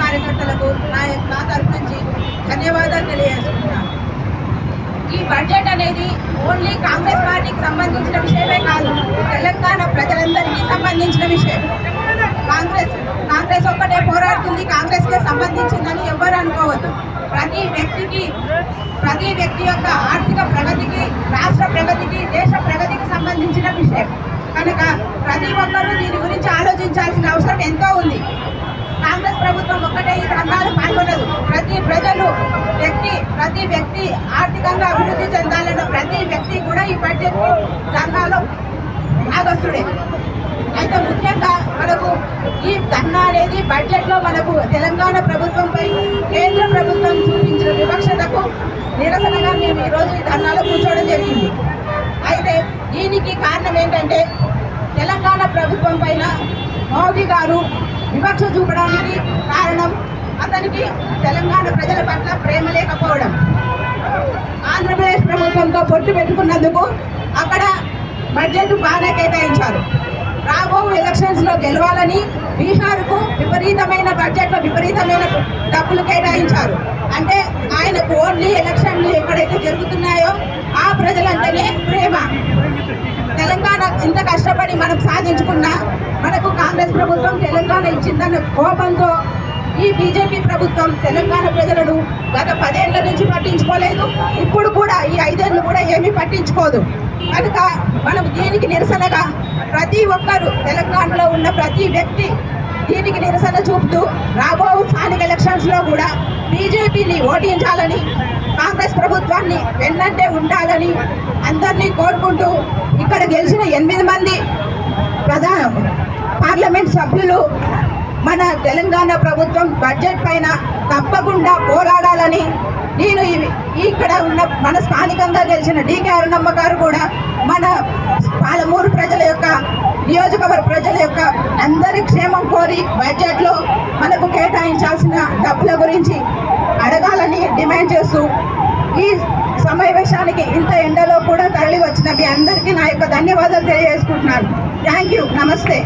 కార్యకర్తలకు నా నా తరఫు నుంచి ధన్యవాదాలు తెలియజేస్తున్నాను ఈ బడ్జెట్ అనేది ఓన్లీ కాంగ్రెస్ పార్టీకి సంబంధించిన విషయమే కాదు తెలంగాణ ప్రజలందరికీ సంబంధించిన విషయం. కాంగ్రెస్ కాంగ్రెస్ ఒక్కటే పోరాడుతుంది కాంగ్రెస్కే సంబంధించిందని ఎవరు అనుకోవద్దు. ప్రతి వ్యక్తికి ప్రతి వ్యక్తి యొక్క ఆర్థిక ప్రగతికి రాష్ట్ర ప్రగతికి దేశ ప్రగతికి సంబంధించిన విషయం. కనుక ప్రతి ఒక్కరూ దీని గురించి ఆలోచించాల్సిన అవసరం ఎంతో ఉంది. కాంగ్రెస్ ప్రభుత్వం ఒక్కటే ఈ రంగాలు పాల్గొనదు. ప్రతి ప్రజలు వ్యక్తి ప్రతి వ్యక్తి ఆర్థికంగా అభివృద్ధి చెందాలన్న ప్రతి వ్యక్తి కూడా ఈ బడ్జెట్ రంగాల్లో భాగస్తుడే అయితే ముఖ్యంగా మనకు ఈ ధర్నా అనేది బడ్జెట్లో మనకు తెలంగాణ ప్రభుత్వంపై కేంద్ర ప్రభుత్వం చూపించిన వివక్షతకు నిరసనగా మేము ఈరోజు ఈ ధర్నాలో కూర్చోవడం జరిగింది. అయితే దీనికి కారణం ఏంటంటే తెలంగాణ ప్రభుత్వం పైన మోదీ గారు వివక్ష చూపడానికి కారణం అతనికి తెలంగాణ ప్రజల పట్ల ప్రేమ లేకపోవడం. ఆంధ్రప్రదేశ్ ప్రభుత్వంతో పొట్టు పెట్టుకున్నందుకు అక్కడ బడ్జెట్ బాగా కేటాయించారు. రాబో ఎలక్షన్స్లో గెలవాలని బీహార్కు విపరీతమైన బడ్జెట్లో విపరీతమైన డబ్బులు కేటాయించారు. అంటే ఆయనకు ఓన్లీ ఎలక్షన్లు ఎక్కడైతే జరుగుతున్నాయో ఆ ప్రజలంటేనే ప్రేమ. తెలంగాణ ఇంత కష్టపడి మనం సాధించుకున్నా మనకు కాంగ్రెస్ ప్రభుత్వం తెలంగాణ ఇచ్చిందన్న కోపంతో ఈ బీజేపీ ప్రభుత్వం తెలంగాణ ప్రజలను గత పదేళ్ళ నుంచి పట్టించుకోలేదు. ఇప్పుడు కూడా ఈ ఐదేళ్ళు కూడా ఏమీ పట్టించుకోదు. కనుక మనం దీనికి నిరసనగా ప్రతి ఒక్కరు తెలంగాణలో ఉన్న ప్రతి వ్యక్తి దీనికి నిరసన చూపుతూ రాబో స్థానిక ఎలక్షన్స్లో కూడా బీజేపీని ఓటించాలని కాంగ్రెస్ ప్రభుత్వాన్ని వెన్నంటే ఉండాలని అందరినీ కోరుకుంటూ ఇక్కడ గెలిచిన ఎనిమిది మంది ప్రధాన. పార్లమెంట్ సభ్యులు మన తెలంగాణ ప్రభుత్వం బడ్జెట్ పైన తప్పకుండా పోరాడాలని నేను ఇవి- ఇక్కడ ఉన్న మన స్థానికంగా గెలిచిన డీకే అరుణమ్మ గారు కూడా మన పాలమూరు ప్రజల యొక్క నియోజకవర్గ ప్రజల యొక్క అందరి క్షేమం కోరి బడ్జెట్లో మనకు కేటాయించాల్సిన డబ్బుల గురించి అడగాలని డిమాండ్ చేస్తూ ఈ సమావేశానికి ఇంత ఎండలో కూడా తరలి వచ్చిన మీ అందరికీ నా యొక్క ధన్యవాదాలు తెలియజేసుకుంటున్నాను. Thank you. నమస్తే.